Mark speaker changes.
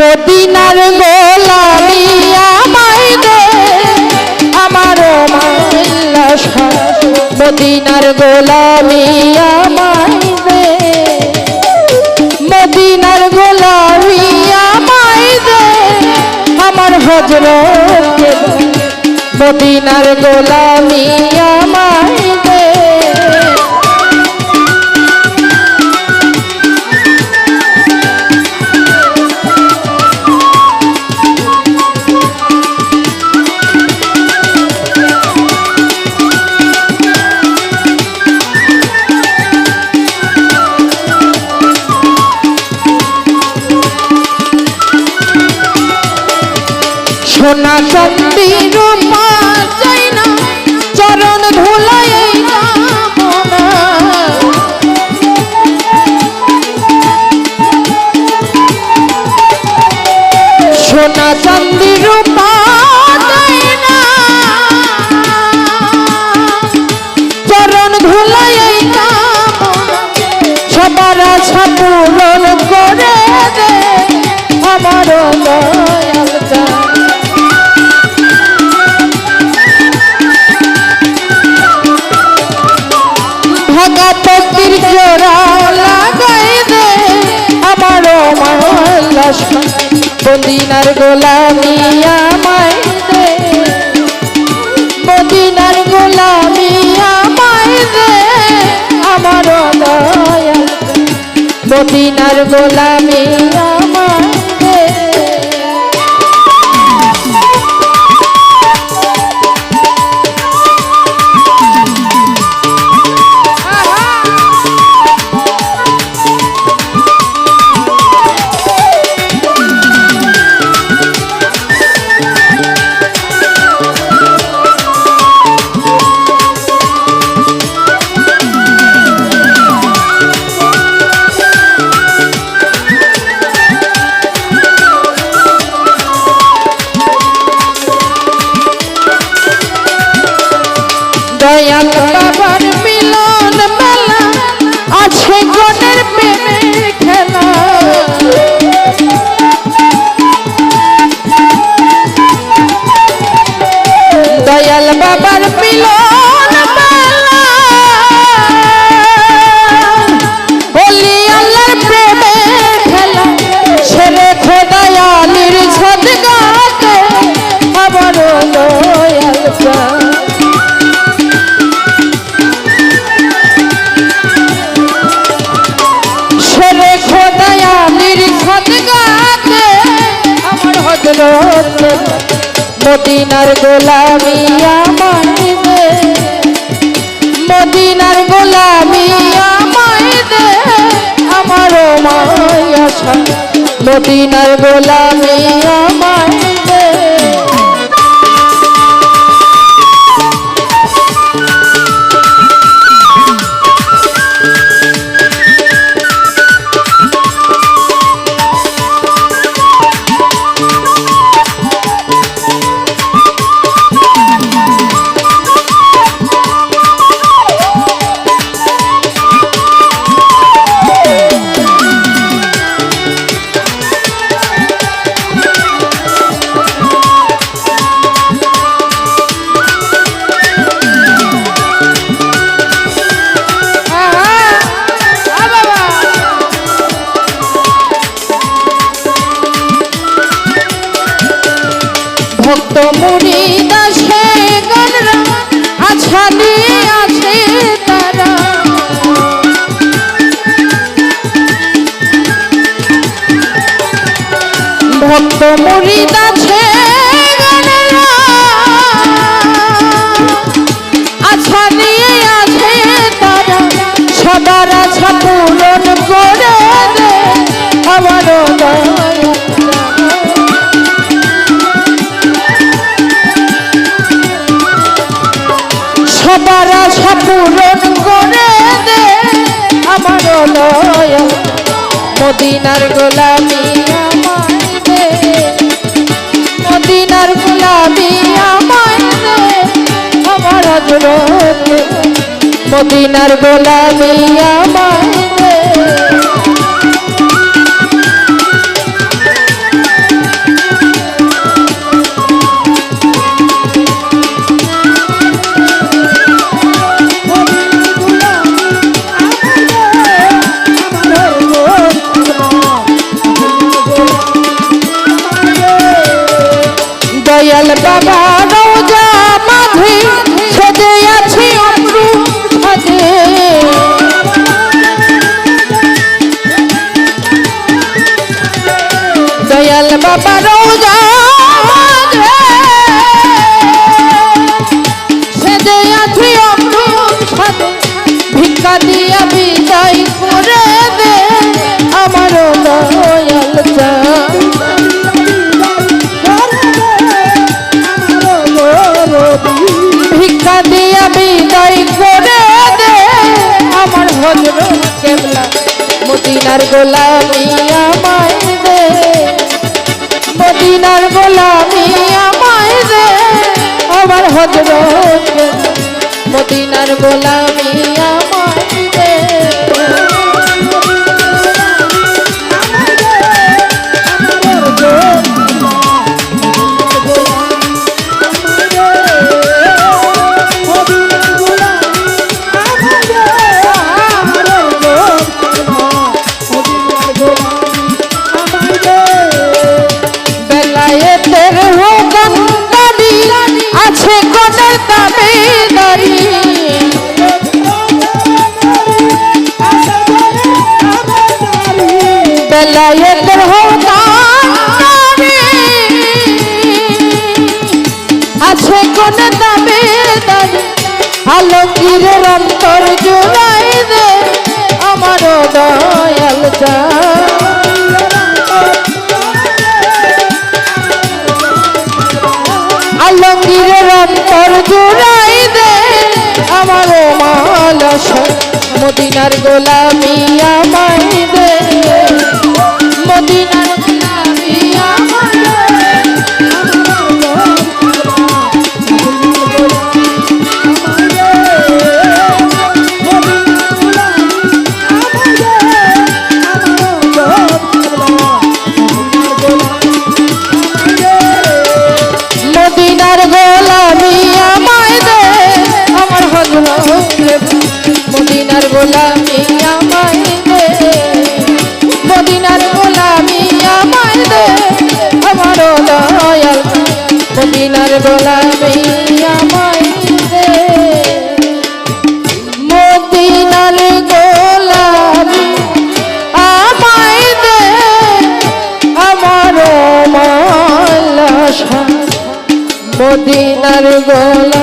Speaker 1: মদিনার গোলামি আমায় দে আমার মদিনার গোলামি আমায় দে, মদিনার গোলামি আমায় দে, আমার হজরত মদিনার গোলামি আমায় সোনা চন্দি রূপা চরণ ধুলাই সবার আশা পূরণ করে দে আমার মাল্লা গোলামিয়া গোলামি আমায় দে আছে গনের মদিনার গোলামি আমায় মদিনার গোলামি আমায় দে আমার মায়া মদিনার গোলামি আমায় ভক্ত মুড়ি আছা আছে মুড়ি আছা আছে তারা। সবার আশা সবার আশা পূরণ করে দে আমার লয়। মদিনার গোলামি আমার দে। মদিনার গোলামি আমার দে। আমার হজরত মদিনার গোলামি আমার দে। মদিনার গোলামি আমায় দে। মদিনার গোলামি আমায় আমার হজরত মদিনার গোলামি আমায় আলমগীরের অন্তর জোড়াই দে আমার দয়াল চা আলমগীরের অন্তর জুড়াই দে আমার মাল মদিনার গোলামি আমায় দে। মদিনার গোলা